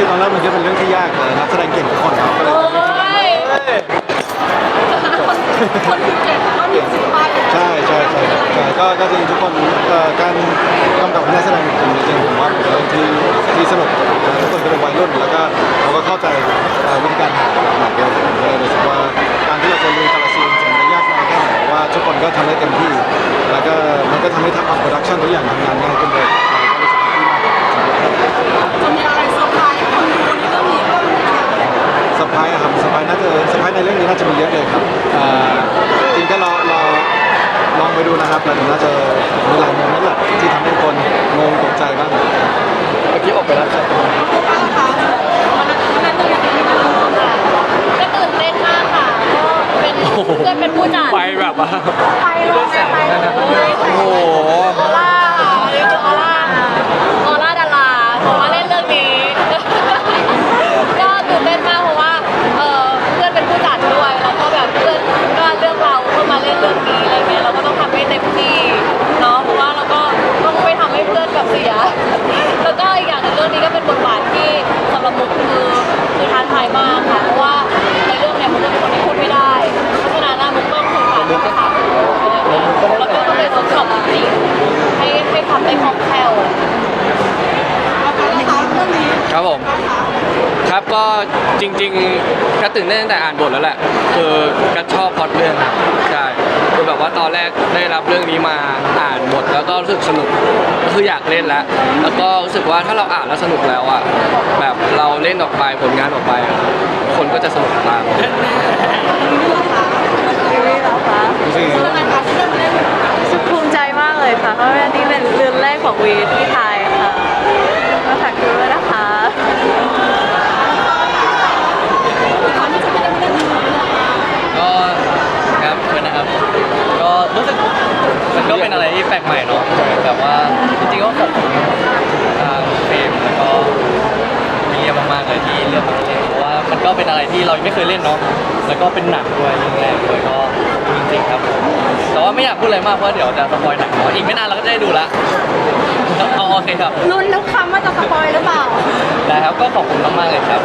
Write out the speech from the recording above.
ก็ถ้าคิดตอนแรกมันก็เป็นเรื่องที่ยากแต่นักแสดงเก่งทุกคนครับก็เลยโอ้ยคนคนคือเก่งก็มีสิบป้ายอยู่นะใช่ใช่ใช่ใช่ก็ก็จริงทุกคนเอ่อการกำกับนักแสดงจริงจริงๆผมว่าเป็นเรื่องที่ที่สนุกนะทุกคนก็เป็นวัยรุ่นแล้วก็เราก็เข้าใจเอ่อวิธีการถ่ายหนังเดียวกันก็เลยรู้สึกว่าการที่เราจะลุยแต่ละซีนจะมันยากน้อยแค่ไหนว่าทุกคนก็ทำได้เต็มที่ แล้วก็มันก็ทำให้ทำโปรดักชั่นทุกอย่างทำงานง่ายขึ้นเลย เซอร์ไพรส์อะครับเซอร์ไพรส์น่าจะเซอร์ไพรส์ในเรื่องนี้น่าจะมีเยอะเลยครับเอ่อจริงก็รอรอลองไปดูนะครับแล้วเดี๋ยวน่าจะมีหลายโมเมนต์แหละที่ทำให้คนงงตกใจบ้าง เมื่อกี้ออกไปแล้วครับบ้างคะวันนั้นวันนั้นตัวอย่างนี้นะก็ตื่นเต้นมากค่ะก็เป็นเพื่อนเป็นผู้จัดไปแบบว่า ไปลงไปเลย รื่องนี้ก็เป็นบทบาทที่สำหรับมุกคือคือท้าทายมากค่ะ เพราะว่าในเรื่องเนี่ยมุกเป็นคนที่พูดไม่ได้ เพราะฉะนั้นนะมุกต้องสื่อสารกับเขาแล้วก็ต้องไปทดสอบจริงให้ให้ทำได้คล่องแคล่วเอาไปแล้วคะเรื่องนี้ครับผม ครับก็จริงๆก็ตื่นเต้นตั้งแต่อ่านบทแล้วแหละ คือก็ชอบพล็อดเรื่องครับใช่ คือแบบว่าตอนแรกได้รับเรื่องนี้มาอ่านบทแล้วก็รู้สึกสนุกก็คืออยากเล่นแล้ว แล้วก็รู้สึกว่าถ้าเราอ่านแล้วสนุกแล้วอะแบบเราเล่นออกไปผลงานออกไปอะคนก็จะสนุกตามรู้สึกยังไงเรื่องอะไรคะที่เรื่องเล่นรู้สึกภูมิใจมากเลยค่ะ เพราะว่านี่เป็นเรือนแรกของวีที่ไทยค่ะก็ฝากดูด้วยนะคะ ก่อนที่จะไม่ได้ไม่ได้ดูเลย ก็ครับเพื่อนนะครับ ก็รู้สึกมันก็เป็นอะไรที่แปลกใหม่เนาะแบบว่าจริงๆก็ขอบคุณทางเฟรมแล้วก็มีเรียมากๆเลยที่เลือกมาเล่นเพราะว่ามันก็เป็น อะไรที่เรายังไม่เคยเล่นเนาะแล้วก็เป็นหนังด้วยเรื่องแรกด้วยก็จริงๆครับผมแต่ว่าไม่อยากพูดอะไรมากเพราะเดี๋ยวจะสปอยหนังเนาะอีกไม่นานเราก็จะได้ดูละเอาโอเคครับลุ้นทุกคำว่าจะสปอยหรือเปล่าได้ครับก็ขอบคุณมากๆเลยครับ